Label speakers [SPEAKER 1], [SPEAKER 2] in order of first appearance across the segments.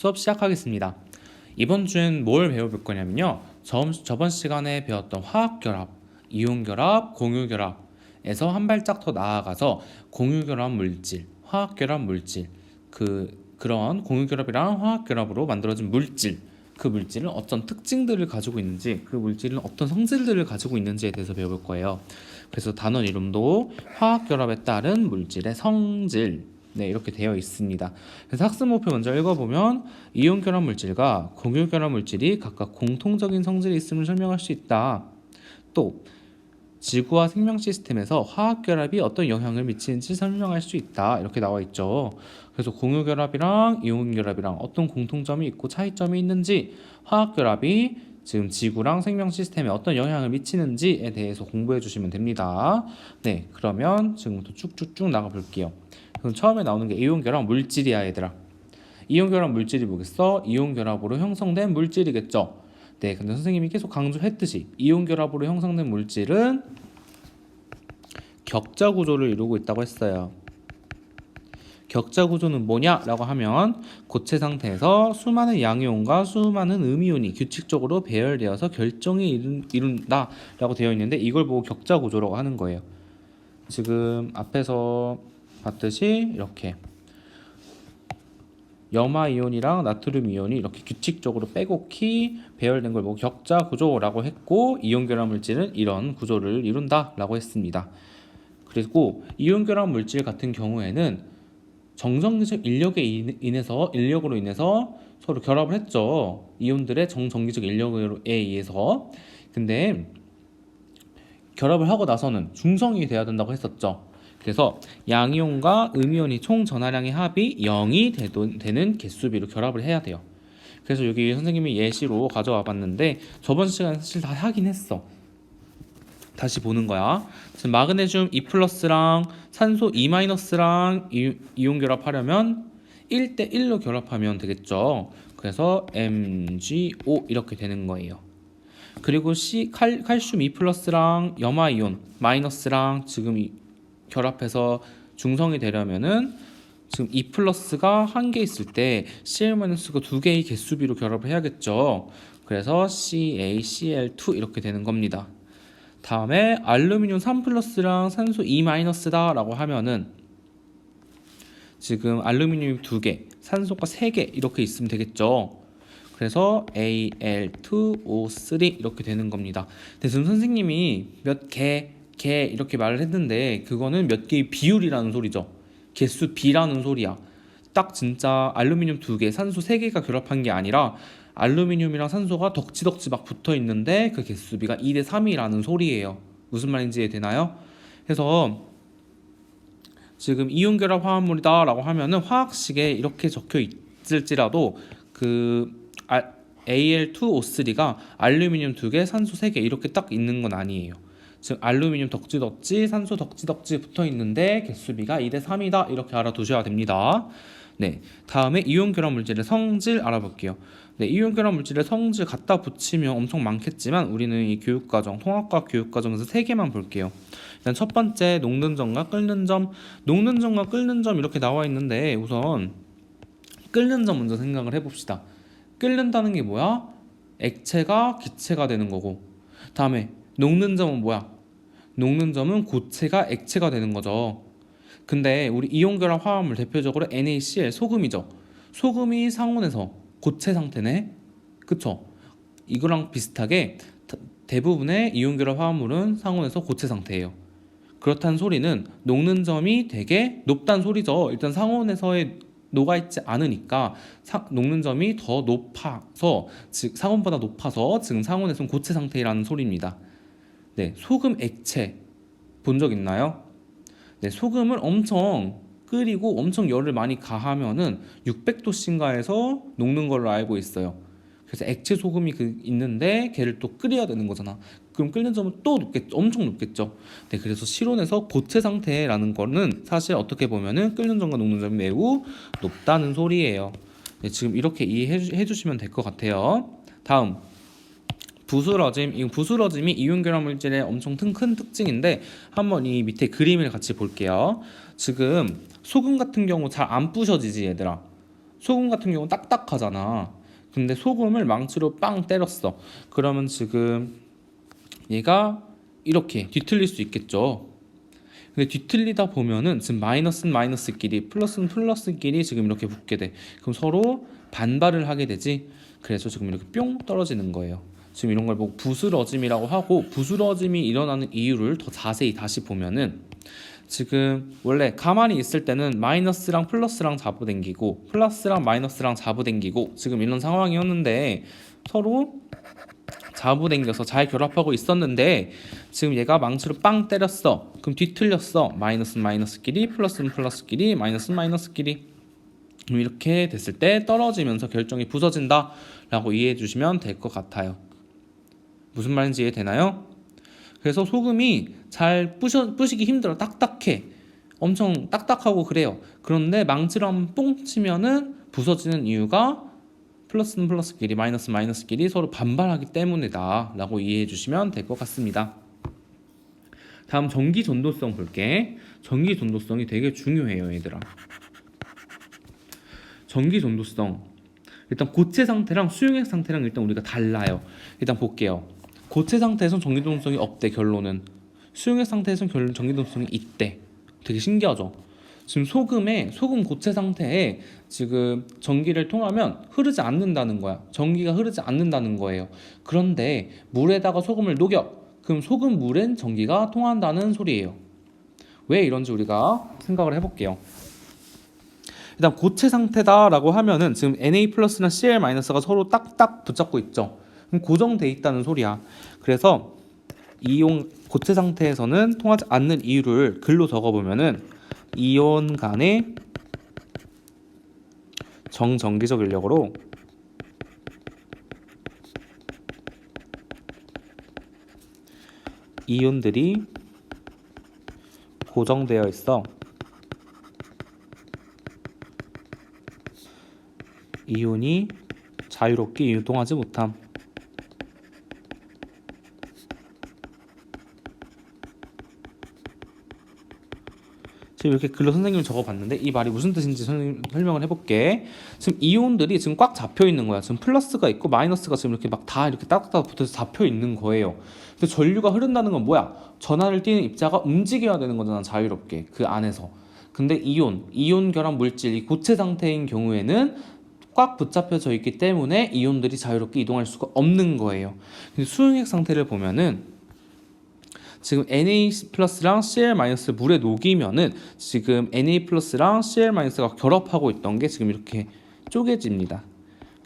[SPEAKER 1] 수업 시작하겠습니다. 이번 주엔 뭘 배워볼 거냐면요. 저, 저번 시간에 배웠던 화학결합, 이온결합, 공유결합에서 한 발짝 더 나아가서 공유결합 물질, 화학결합 물질, 그 그런 공유결합이랑 화학결합으로 만들어진 물질, 그 물질은 어떤 특징들을 가지고 있는지, 그 물질은 어떤 성질들을 가지고 있는지에 대해서 배워볼 거예요. 그래서 단원 이름도 화학결합에 따른 물질의 성질, 네 이렇게 되어 있습니다. 그래서 학습 목표 먼저 읽어보면 이온 결합 물질과 공유 결합 물질이 각각 공통적인 성질이 있음을 설명할 수 있다. 또 지구와 생명 시스템에서 화학 결합이 어떤 영향을 미치는지 설명할 수 있다. 이렇게 나와 있죠. 그래서 공유 결합이랑 이온 결합이랑 어떤 공통점이 있고 차이점이 있는지 화학 결합이 지금 지구랑 생명 시스템에 어떤 영향을 미치는지에 대해서 공부해 주시면 됩니다. 네, 그러면 지금부터 쭉쭉쭉 나가 볼게요. 그럼 처음에 나오는 게 이온 결합 물질이야, 얘들아. 이온 결합 물질이 뭐겠어? 이온 결합으로 형성된 물질이겠죠. 네, 근데 선생님이 계속 강조했듯이 이온 결합으로 형성된 물질은 격자 구조를 이루고 있다고 했어요. 격자 구조는 뭐냐라고 하면 고체 상태에서 수많은 양이온과 수많은 음이온이 규칙적으로 배열되어서 결정이 이룬, 이룬다라고 되어 있는데 이걸 보고 격자 구조라고 하는 거예요. 지금 앞에서 봤듯이 이렇게 염화 이온이랑 나트륨 이온이 이렇게 규칙적으로 빼곡히 배열된 걸 보고 격자 구조라고 했고 이온 결합 물질은 이런 구조를 이룬다라고 했습니다. 그리고 이온 결합 물질 같은 경우에는 정전기적 인력에 인- 인해서 인력으로 인해서 서로 결합을 했죠. 이온들의 정전기적 인력에 의해서. 근데 결합을 하고 나서는 중성이 돼야 된다고 했었죠. 그래서 양이온과 음이온이 총 전하량의 합이 0이 되도- 되는 개수비로 결합을 해야 돼요. 그래서 여기 선생님이 예시로 가져와 봤는데 저번 시간에 사실 다 하긴 했어. 다시 보는 거야. 지금 마그네슘 2 플러스랑 산소 2 마이너스랑 이- 이온 결합하려면 1대 1로 결합하면 되겠죠. 그래서 MgO 이렇게 되는 거예요. 그리고 C 칼, 칼슘 2 플러스랑 염화 이온 마이너스랑 지금 이, 결합해서 중성이 되려면은 지금 2 플러스가 한 개 있을 때 Cl 마이너스가 두 개의 개수비로 결합을 해야겠죠. 그래서 CaCl2 이렇게 되는 겁니다. 다음에 알루미늄 3 플러스랑 산소 2 마이너스다 라고 하면은 지금 알루미늄 두 개, 산소가 세 개 이렇게 있으면 되겠죠. 그래서 Al2O3 이렇게 되는 겁니다. 근데 지금 선생님이 몇 개, 개 이렇게 말을 했는데 그거는 몇 개의 비율이라는 소리죠. 개수 비라는 소리야. 딱 진짜 알루미늄 두 개, 산소 세 개가 결합한 게 아니라 알루미늄이랑 산소가 덕지덕지 막 붙어 있는데 그 개수비가 2대 3이라는 소리예요. 무슨 말인지 이해되나요? 그래서 지금 이온 결합 화합물이다라고 하면은 화학식에 이렇게 적혀 있을지라도 그 아, Al2O3가 알루미늄 두 개, 산소 세 개 이렇게 딱 있는 건 아니에요. 즉 알루미늄 덕지 덕지, 산소 덕지 덕지 붙어 있는데 개수비가 2대 3이다 이렇게 알아두셔야 됩니다. 네, 다음에 이온 결합 물질의 성질 알아볼게요. 네, 이온 결합 물질의 성질 갖다 붙이면 엄청 많겠지만 우리는 이 교육 과정, 통합과 교육 과정에서 세 개만 볼게요. 일단 첫 번째 녹는 점과 끓는 점, 녹는 점과 끓는 점 이렇게 나와 있는데 우선 끓는 점 먼저 생각을 해봅시다. 끓는다는 게 뭐야? 액체가 기체가 되는 거고. 다음에 녹는 점은 뭐야? 녹는 점은 고체가 액체가 되는 거죠. 근데 우리 이온 결합 화합물 대표적으로 NaCl 소금이죠. 소금이 상온에서 고체 상태네. 그쵸? 이거랑 비슷하게 다- 대부분의 이온 결합 화합물은 상온에서 고체 상태예요. 그렇다는 소리는 녹는 점이 되게 높다는 소리죠. 일단 상온에서의 녹아 있지 않으니까 사- 녹는 점이 더 높아서 즉 상온보다 높아서 지금 상온에서는 고체 상태라는 소리입니다. 네, 소금 액체 본 적 있나요? 네, 소금을 엄청 끓이고 엄청 열을 많이 가하면은 600도씨인가에서 녹는 걸로 알고 있어요. 그래서 액체 소금이 그 있는데 걔를 또 끓여야 되는 거잖아. 그럼 끓는 점은 또 높겠죠. 엄청 높겠죠. 네, 그래서 실온에서 고체 상태라는 거는 사실 어떻게 보면은 끓는 점과 녹는 점이 매우 높다는 소리예요. 네, 지금 이렇게 이해해 주- 해주시면 될 것 같아요. 다음 부스러짐, 이 부스러짐이 이온 결합 물질의 엄청 큰, 큰 특징인데 한번 이 밑에 그림을 같이 볼게요. 지금 소금 같은 경우 잘 안 부셔지지 얘들아. 소금 같은 경우는 딱딱하잖아. 근데 소금을 망치로 빵 때렸어. 그러면 지금 얘가 이렇게 뒤틀릴 수 있겠죠. 근데 뒤틀리다 보면은 지금 마이너스는 마이너스끼리 플러스는 플러스끼리 지금 이렇게 붙게 돼. 그럼 서로 반발을 하게 되지. 그래서 지금 이렇게 뿅 떨어지는 거예요. 지금 이런 걸 보고 부스러짐이라고 하고 부스러짐이 일어나는 이유를 더 자세히 다시 보면은 지금 원래 가만히 있을 때는 마이너스랑 플러스랑 잡아당기고 플러스랑 마이너스랑 잡아당기고 지금 이런 상황이었는데 서로 잡아당겨서 잘 결합하고 있었는데 지금 얘가 망치로 빵 때렸어. 그럼 뒤틀렸어. 마이너스는 마이너스끼리 플러스는 플러스끼리 마이너스는 마이너스끼리. 이렇게 됐을 때 떨어지면서 결정이 부서진다. 라고 이해해 주시면 될 것 같아요 무슨 말인지 이해되나요? 그래서 소금이 잘 부셔, 부시기 힘들어. 딱딱해. 엄청 딱딱하고 그래요. 그런데 망치로 한번 뽕 치면은 부서지는 이유가 플러스는 플러스끼리 마이너스 마이너스끼리 서로 반발하기 때문이다 라고 이해해 주시면 될 것 같습니다. 다음 전기 전도성 볼게. 전기 전도성이 되게 중요해요 얘들아. 전기 전도성. 일단 고체 상태랑 수용액 상태랑 일단 우리가 달라요. 일단 볼게요 고체 상태에선 전기 전도성이 없대 결론은. 수용액 상태에선 결론 전기 전도성이 있대. 되게 신기하죠? 지금 소금에 소금 고체 상태에 지금 전기를 통하면 흐르지 않는다는 거야. 전기가 흐르지 않는다는 거예요. 그런데 물에다가 소금을 녹여. 그럼 소금 물엔 전기가 통한다는 소리예요. 왜 이런지 우리가 생각을 해볼게요. 일단 고체 상태다라고 하면은 지금 Na 플러스나 Cl 마이너스가 서로 딱딱 붙잡고 있죠. 고정돼 있다는 소리야. 그래서 이온 고체 상태에서는 통하지 않는 이유를 글로 적어보면은 이온 간의 정전기적 인력으로 이온들이 고정되어 있어 이온이 자유롭게 유동하지 못함. 지금 이렇게 글로 선생님이 적어봤는데 이 말이 무슨 뜻인지 선생님 설명을 해볼게. 지금 이온들이 지금 꽉 잡혀 있는 거야. 지금 플러스가 있고 마이너스가 지금 이렇게 막 다 이렇게 딱딱 붙어서 잡혀 있는 거예요. 그래서 전류가 흐른다는 건 뭐야? 전하를 띠는 입자가 움직여야 되는 거잖아. 자유롭게 그 안에서. 근데 이온, 이온 결합 물질이 고체 상태인 경우에는 꽉 붙잡혀져 있기 때문에 이온들이 자유롭게 이동할 수가 없는 거예요. 근데 수용액 상태를 보면은 지금 Na 플러스랑 Cl 마이너스 물에 녹이면은 지금 Na 플러스랑 Cl 마이너스가 결합하고 있던 게 지금 이렇게 쪼개집니다.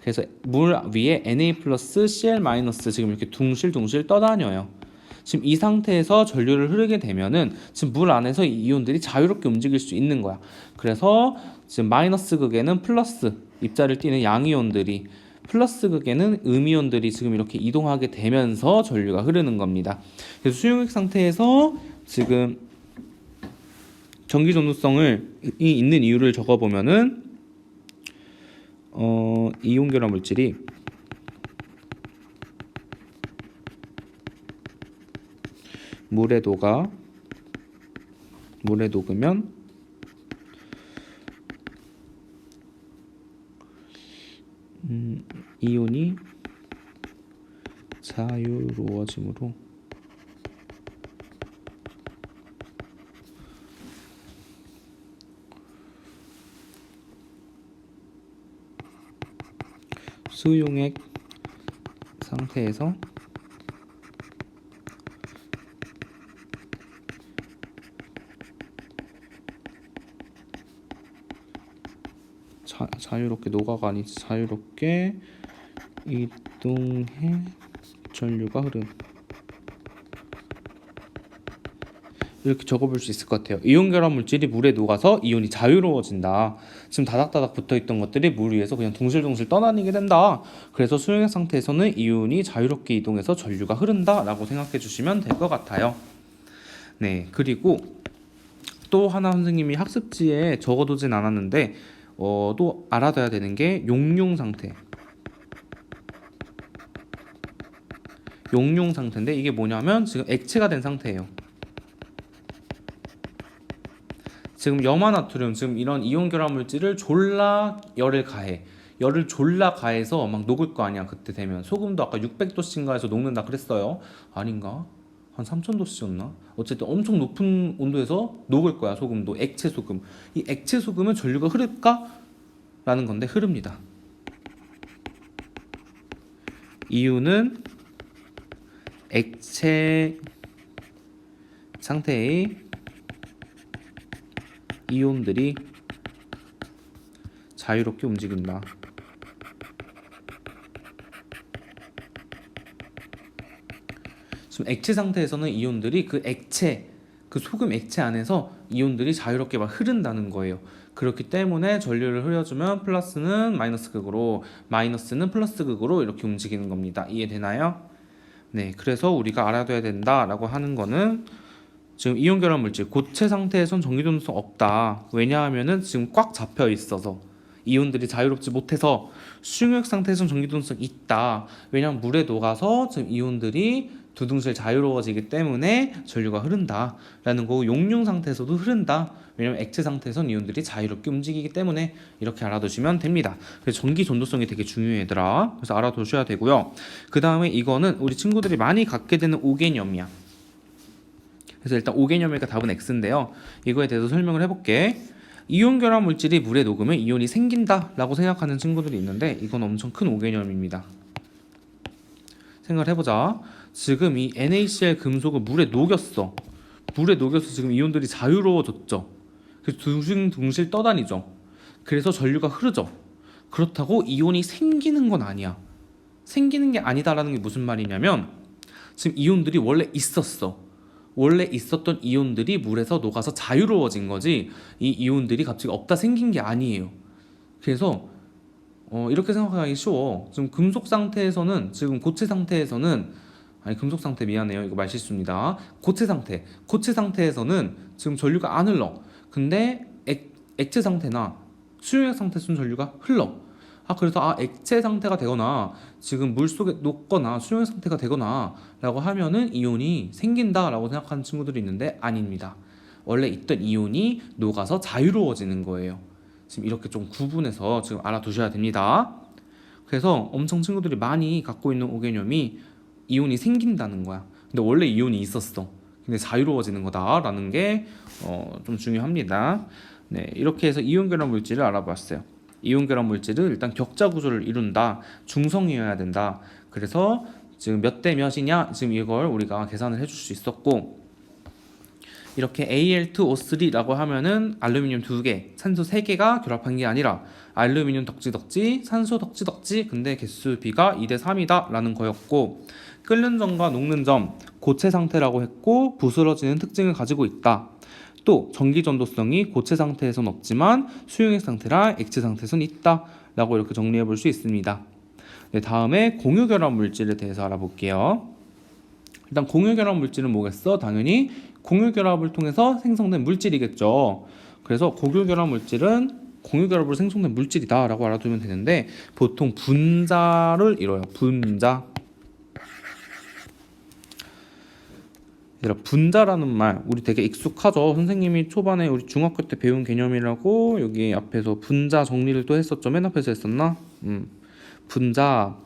[SPEAKER 1] 그래서 물 위에 Na 플러스 Cl 마이너스 지금 이렇게 둥실둥실 떠다녀요. 지금 이 상태에서 전류를 흐르게 되면은 지금 물 안에서 이 이온들이 자유롭게 움직일 수 있는 거야. 그래서 지금 마이너스 극에는 플러스 입자를 띠는 양이온들이 플러스 극에는 음이온들이 지금 이렇게 이동하게 되면서 전류가 흐르는 겁니다. 그래서 수용액 상태에서 지금 전기 전도성을 이 있는 이유를 적어 보면은 어 이온 결합 물질이 물에 녹아 물에 녹으면 음, 이온이 자유로워짐으로 수용액 상태에서 자, 자유롭게 녹아가 아니지 자유롭게 이동해 전류가 흐름 이렇게 적어볼 수 있을 것 같아요. 이온 결합 물질이 물에 녹아서 이온이 자유로워진다. 지금 다닥다닥 붙어있던 것들이 물 위에서 그냥 둥실둥실 떠다니게 된다. 그래서 수용액 상태에서는 이온이 자유롭게 이동해서 전류가 흐른다라고 생각해 주시면 될 것 같아요. 네, 그리고 또 하나 선생님이 학습지에 적어두진 않았는데 어, 또 알아둬야 되는 게 용융 상태. 용융 상태인데 이게 뭐냐면 지금 액체가 된 상태예요. 지금 염화나트륨 지금 이런 이온 결합 물질을 졸라 열을 가해. 열을 졸라 가해서 막 녹을 거 아니야 그때 되면. 소금도 아까 600도씨인가에서 녹는다 그랬어요. 아닌가? 한 3000도씨였나? 어쨌든 엄청 높은 온도에서 녹을 거야 소금도. 액체 소금. 이 액체 소금은 전류가 흐를까? 라는 건데 흐릅니다. 이유는 액체 상태의 이온들이 자유롭게 움직인다. 지금 액체 상태에서는 이온들이 그 액체, 그 소금 액체 안에서 이온들이 자유롭게 막 흐른다는 거예요. 그렇기 때문에 전류를 흐려주면 플러스는 마이너스 극으로, 마이너스는 플러스 극으로 이렇게 움직이는 겁니다. 이해되나요? 네, 그래서 우리가 알아둬야 된다라고 하는 거는 지금 이온 결합 물질 고체 상태에선 전기 전도성 없다. 왜냐하면은 지금 꽉 잡혀 있어서 이온들이 자유롭지 못해서 수용액 상태에선 전기 전도성 있다. 왜냐하면 물에 녹아서 지금 이온들이 두둥실 자유로워지기 때문에 전류가 흐른다 라는 거고 용융 상태에서도 흐른다. 왜냐면 액체 상태에선 이온들이 자유롭게 움직이기 때문에 이렇게 알아두시면 됩니다. 그래서 전기 전도성이 되게 중요해 얘들아. 그래서 알아두셔야 되고요. 그 다음에 이거는 우리 친구들이 많이 갖게 되는 오개념이야. 그래서 일단 오개념이니까 답은 X인데요. 이거에 대해서 설명을 해볼게. 이온 결합 물질이 물에 녹으면 이온이 생긴다라고 생각하는 친구들이 있는데 이건 엄청 큰 오개념입니다. 생각을 해보자. 지금 이 NaCl 금속을 물에 녹였어. 물에 녹여서 지금 이온들이 자유로워졌죠. 그래서 둥실둥실 떠다니죠. 그래서 전류가 흐르죠. 그렇다고 이온이 생기는 건 아니야. 생기는 게 아니다라는 게 무슨 말이냐면 지금 이온들이 원래 있었어. 원래 있었던 이온들이 물에서 녹아서 자유로워진 거지 이 이온들이 갑자기 없다 생긴 게 아니에요. 그래서 어, 이렇게 생각하기 쉬워. 지금 금속 상태에서는 지금 고체 상태에서는 아니 금속 상태 미안해요. 이거 말실수입니다. 고체 상태. 고체 상태에서는 지금 전류가 안 흘러. 근데 액, 액체 상태나 수용액 상태에서는 전류가 흘러. 아 그래서 아 액체 상태가 되거나 지금 물 속에 녹거나 수용액 상태가 되거나 라고 하면은 이온이 생긴다라고 생각하는 친구들이 있는데 아닙니다. 원래 있던 이온이 녹아서 자유로워지는 거예요. 지금 이렇게 좀 구분해서 지금 알아두셔야 됩니다. 그래서 엄청 친구들이 많이 갖고 있는 오개념이 이온이 생긴다는 거야. 근데 원래 이온이 있었어. 근데 자유로워지는 거다라는 게 어, 좀 중요합니다. 네, 이렇게 해서 이온 결합 물질을 알아봤어요. 이온 결합 물질은 일단 격자 구조를 이룬다. 중성이어야 된다. 그래서 지금 몇 대 몇이냐 지금 이걸 우리가 계산을 해줄 수 있었고 이렇게 Al2O3라고 하면은 알루미늄 두 개, 산소 세 개가 결합한 게 아니라 알루미늄 덕지덕지, 산소 덕지덕지, 근데 개수 비가 2대 3이다 라는 거였고 끓는 점과 녹는 점 고체 상태라고 했고 부스러지는 특징을 가지고 있다. 또 전기 전도성이 고체 상태에선 없지만 수용액 상태라 액체 상태에선 있다라고 이렇게 정리해 볼 수 있습니다. 네, 다음에 공유 결합 물질에 대해서 알아볼게요. 일단 공유 결합 물질은 뭐겠어? 당연히 공유 결합을 통해서 생성된 물질이겠죠. 그래서 공유 결합 물질은 공유 결합으로 생성된 물질이다라고 알아두면 되는데 보통 분자를 이뤄요. 분자. 얘들아 분자라는 말 우리 되게 익숙하죠. 선생님이 초반에 우리 중학교 때 배운 개념이라고 여기 앞에서 분자 정리를 또 했었죠. 맨 앞에서 했었나? 음. 분자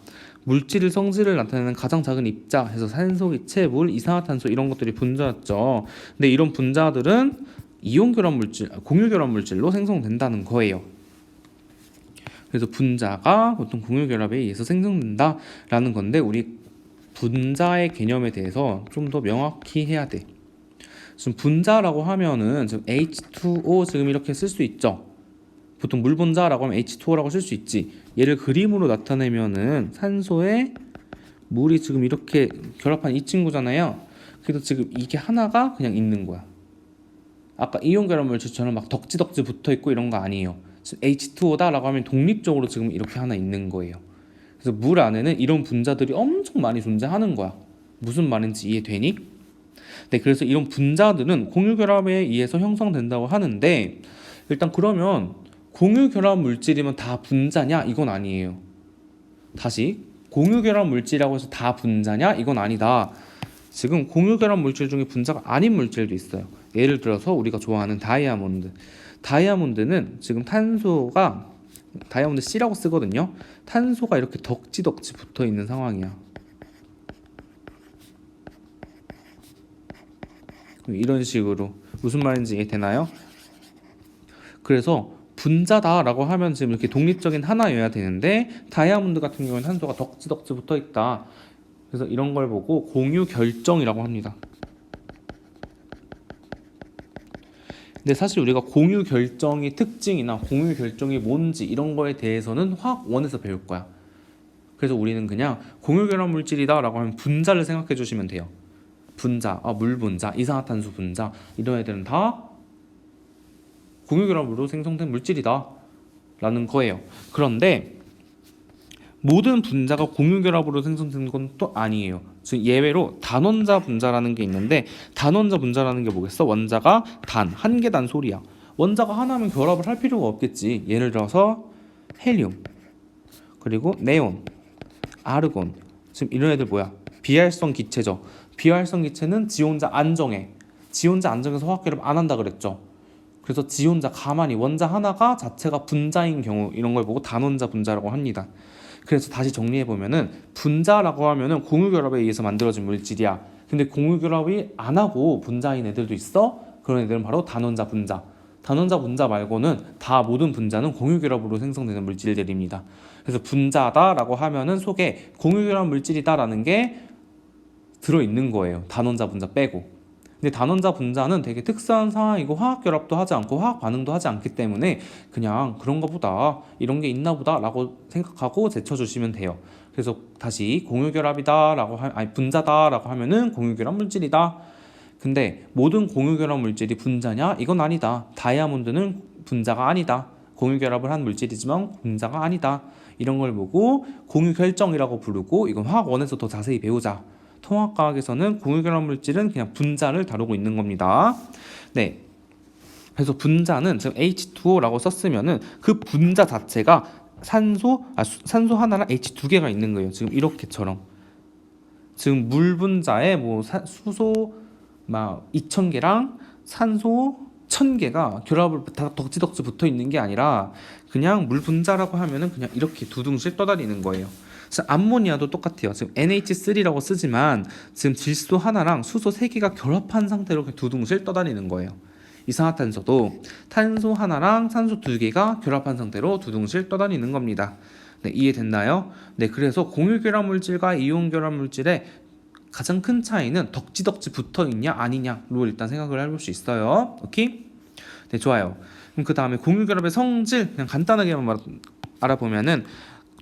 [SPEAKER 1] 물질의 성질을 나타내는 가장 작은 입자 해서 산소, 기체, 물, 이산화탄소 이런 것들이 분자였죠. 근데 이런 분자들은 이온 결합 물질, 공유 결합 물질로 생성된다는 거예요. 그래서 분자가 보통 공유 결합에 의해서 생성된다라는 건데 우리 분자의 개념에 대해서 좀 더 명확히 해야 돼. 지금 분자라고 하면은 지금 H2O 지금 이렇게 쓸 수 있죠. 보통 물 분자라고 하면 H2O라고 쓸 수 있지. 얘를 그림으로 나타내면은 산소에 물이 지금 이렇게 결합한 이 친구잖아요. 그래서 지금 이게 하나가 그냥 있는 거야. 아까 이온 결합 물질처럼 막 덕지덕지 붙어 있고 이런 거 아니에요. 지금 H2O다라고 하면 독립적으로 지금 이렇게 하나 있는 거예요. 그래서 물 안에는 이런 분자들이 엄청 많이 존재하는 거야. 무슨 말인지 이해되니? 네, 그래서 이런 분자들은 공유 결합에 의해서 형성된다고 하는데 일단 그러면 공유 결합 물질이면 다 분자냐? 이건 아니에요. 다시 공유 결합 물질이라고 해서 다 분자냐? 이건 아니다. 지금 공유 결합 물질 중에 분자가 아닌 물질도 있어요. 예를 들어서 우리가 좋아하는 다이아몬드. 다이아몬드는 지금 탄소가 다이아몬드 C라고 쓰거든요. 탄소가 이렇게 덕지덕지 붙어 있는 상황이야. 이런 식으로 무슨 말인지 이해되나요? 그래서 분자다라고 하면 지금 이렇게 독립적인 하나여야 되는데 다이아몬드 같은 경우는 탄소가 덕지덕지 붙어 있다. 그래서 이런 걸 보고 공유 결정이라고 합니다. 근데 사실 우리가 공유 결정의 특징이나 공유 결정이 뭔지 이런 거에 대해서는 화학원에서 배울 거야. 그래서 우리는 그냥 공유 결합 물질이다라고 하면 분자를 생각해 주시면 돼요. 분자, 아, 물 분자, 이산화탄소 분자 이런 애들은 다 공유 결합으로 생성된 물질이다 라는 거예요. 그런데 모든 분자가 공유 결합으로 생성된 건또 아니에요. 즉 예외로 단원자 분자라는 게 있는데 단원자 분자라는 게 뭐겠어? 원자가 단, 한 개 단 소리야. 원자가 하나면 결합을 할 필요가 없겠지. 예를 들어서 헬륨, 그리고 네온, 아르곤. 지금 이런 애들 뭐야? 비활성 기체죠. 비활성 기체는 지혼자 안정해. 지혼자 안정해서 화학 결합 안 한다 그랬죠. 그래서 지혼자 가만히 원자 하나가 자체가 분자인 경우 이런 걸 보고 단원자 분자라고 합니다. 그래서 다시 정리해 보면은 분자라고 하면은 공유 결합에 의해서 만들어진 물질이야. 근데 공유 결합이 안 하고 분자인 애들도 있어. 그런 애들은 바로 단원자 분자. 단원자 분자 말고는 다 모든 분자는 공유 결합으로 생성되는 물질들입니다. 그래서 분자다라고 하면은 속에 공유 결합 물질이다라는 게 들어 있는 거예요. 단원자 분자 빼고. 근데 단원자 분자는 되게 특수한 상황이고 화학 결합도 하지 않고 화학 반응도 하지 않기 때문에 그냥 그런가 보다 이런 게 있나 보다 라고 생각하고 제쳐 주시면 돼요. 그래서 다시 공유 결합이다 라고 하, 아니 분자다 라고 하면은 공유 결합 물질이다. 근데 모든 공유 결합 물질이 분자냐? 이건 아니다. 다이아몬드는 분자가 아니다. 공유 결합을 한 물질이지만 분자가 아니다. 이런 걸 보고 공유 결정이라고 부르고 이건 화학 원에서 더 자세히 배우자. 통합과학에서는 공유결합 물질은 그냥 분자를 다루고 있는 겁니다. 네. 그래서 분자는 지금 H2O라고 썼으면은 그 분자 자체가 산소 아 수- 산소 하나랑 H 두 개가 있는 거예요. 지금 이렇게처럼. 지금 물 분자에 뭐 사- 수소 막 2,000개랑 산소 1,000개가 결합을 다 덕지덕지 붙어 있는 게 아니라 그냥 물 분자라고 하면은 그냥 이렇게 두둥실 떠다니는 거예요. 그래서 암모니아도 똑같아요. 지금 NH3라고 쓰지만 지금 질소 하나랑 수소 세 개가 결합한 상태로 두둥실 떠다니는 거예요. 이산화탄소도 탄소 하나랑 산소 두 개가 결합한 상태로 두둥실 떠다니는 겁니다. 네, 이해됐나요? 네, 그래서 공유 결합 물질과 이온 결합 물질의 가장 큰 차이는 덕지덕지 붙어 있냐 아니냐로 일단 생각을 해볼 수 있어요. 오케이? 네, 좋아요. 그럼 그 다음에 공유 결합의 성질 그냥 간단하게만 말- 알아보면은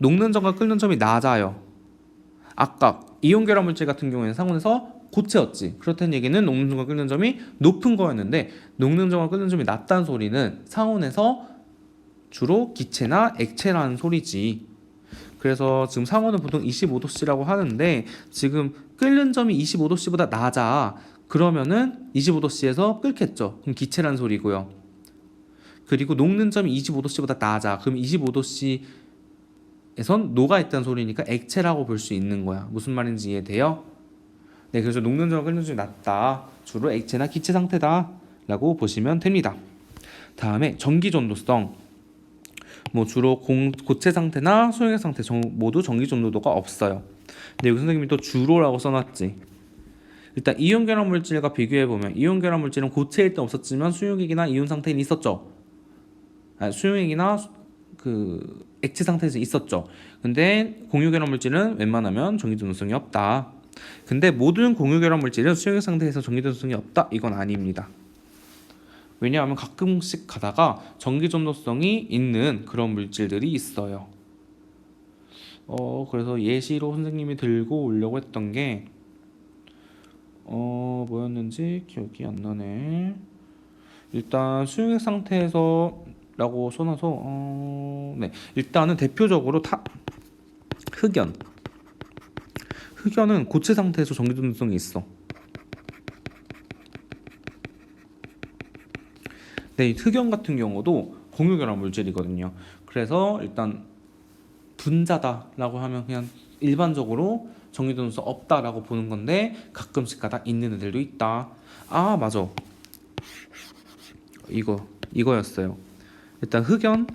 [SPEAKER 1] 녹는 점과 끓는 점이 낮아요. 아까 이온 결합 물질 같은 경우에는 상온에서 고체였지. 그렇다는 얘기는 녹는 점과 끓는 점이 높은 거였는데 녹는 점과 끓는 점이 낮다는 소리는 상온에서 주로 기체나 액체라는 소리지. 그래서 지금 상온은 보통 25도씨라고 하는데 지금 끓는 점이 25도씨보다 낮아. 그러면은 25도씨에서 끓겠죠. 그럼 기체라는 소리고요. 그리고 녹는 점이 25도씨보다 낮아. 그럼 25도씨 에선 녹아 있다는 소리니까 액체라고 볼 수 있는 거야. 무슨 말인지 이해돼요? 네, 그래서 녹는 점과 끓는 점이 낮다. 주로 액체나 기체 상태다 라고 보시면 됩니다. 다음에 전기 전도성. 뭐 주로 공, 고체 상태나 수용액 상태 정, 모두 전기 전도도가 없어요. 근데 여기 선생님이 또 주로라고 써놨지. 일단 이온 결합 물질과 비교해 보면 이온 결합 물질은 고체일 때 없었지만 수용액이나 이온 상태는 있었죠. 아, 수용액이나 수- 그 액체 상태에서 있었죠. 근데 공유 결합 물질은 웬만하면 전기 전도성이 없다. 근데 모든 공유 결합 물질은 수용액 상태에서 전기 전도성이 없다. 이건 아닙니다. 왜냐하면 가끔씩 가다가 전기 전도성이 있는 그런 물질들이 있어요. 어 그래서 예시로 선생님이 들고 오려고 했던 게 어 뭐였는지 기억이 안 나네. 일단 수용액 상태에서 라고 써놔서 어, 네 일단은 대표적으로 타 흑연 흑연은 고체 상태에서 전기 전도성이 있어. 네, 이 흑연 같은 경우도 공유결합 물질이거든요. 그래서 일단 분자다라고 하면 그냥 일반적으로 전기전도성 없다라고 보는 건데 가끔씩 가다 있는 애들도 있다. 아 맞아. 이거 이거였어요. 일단 흑연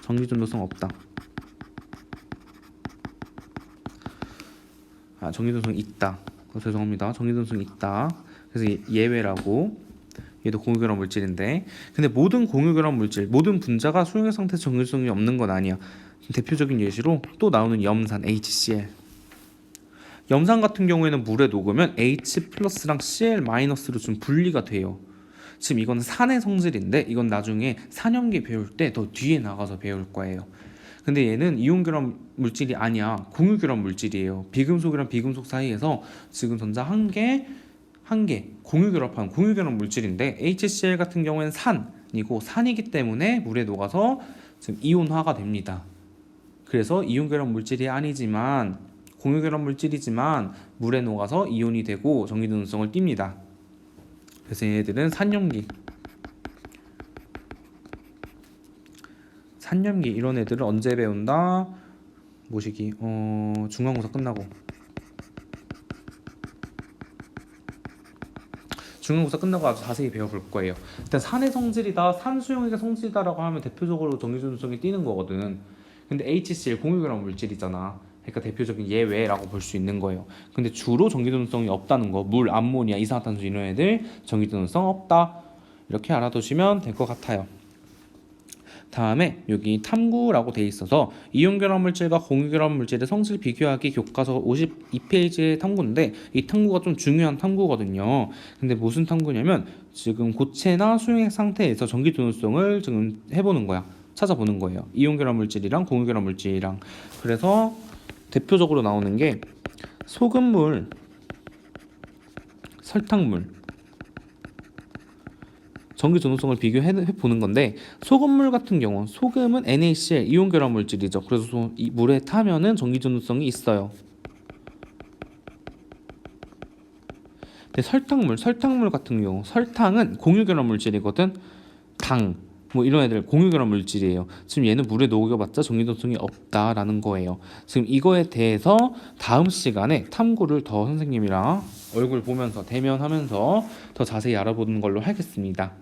[SPEAKER 1] 전기 전도성 없다. 아 전기 전도성 있다. 어, 죄송합니다. 전기 전도성 있다. 그래서 예- 예외라고 얘도 공유결합 물질인데 근데 모든 공유결합 물질 모든 분자가 수용액 상태에서 전도성이 없는 건 아니야. 대표적인 예시로 또 나오는 염산 HCl. 염산 같은 경우에는 물에 녹으면 H 플러스랑 Cl 마이너스로 좀 분리가 돼요. 지금 이거는 산의 성질인데 이건 나중에 산염기 배울 때 더 뒤에 나가서 배울 거예요. 근데 얘는 이온 결합 물질이 아니야. 공유 결합 물질이에요. 비금속이랑 비금속 사이에서 지금 전자 한 개, 한 개, 공유 결합한 공유 결합 물질인데 HCl 같은 경우에는 산이고 산이기 때문에 물에 녹아서 지금 이온화가 됩니다. 그래서 이온 결합 물질이 아니지만 공유 결합 물질이지만 물에 녹아서 이온이 되고 전기 전성을 띱니다. 그래서 얘네들은 산염기 산염기 이런 애들은 언제 배운다? 모시기 어 중간고사 끝나고 중간고사 끝나고 아주 자세히 배워볼 거예요. 일단 산의 성질이다, 산수용액의 성질이다 라고 하면 대표적으로 전기전성이 띄는 거거든. 근데 HCl 공유결합 물질이잖아. 그러니까 대표적인 예외라고 볼 수 있는 거예요. 근데 주로 전기전성이 없다는 거, 물, 암모니아, 이산화탄소 이런 애들 전기전성 없다. 이렇게 알아두시면 될 것 같아요. 다음에 여기 탐구라고 돼 있어서 이온결합 물질과 공유결합 물질의 성질 비교하기 교과서 52페이지의 탐구인데 이 탐구가 좀 중요한 탐구거든요. 근데 무슨 탐구냐면 지금 고체나 수용액 상태에서 전기 도노성을 지금 해보는 거야. 찾아보는 거예요. 이온결합 물질이랑 공유결합 물질이랑 그래서 대표적으로 나오는 게 소금물, 설탕물 전기 전도성을 비교해 보는 건데 소금물 같은 경우 소금은 NaCl 이온 결합 물질이죠. 그래서 소- 이 물에 타면은 전기 전도성이 있어요. 근데 설탕물, 설탕물 같은 경우 설탕은 공유 결합 물질이거든. 당, 뭐 이런 애들 공유 결합 물질이에요. 지금 얘는 물에 녹여봤자 전도성이 없다라는 거예요. 지금 이거에 대해서 다음 시간에 탐구를 더 선생님이랑 얼굴 보면서 대면하면서 더 자세히 알아보는 걸로 하겠습니다.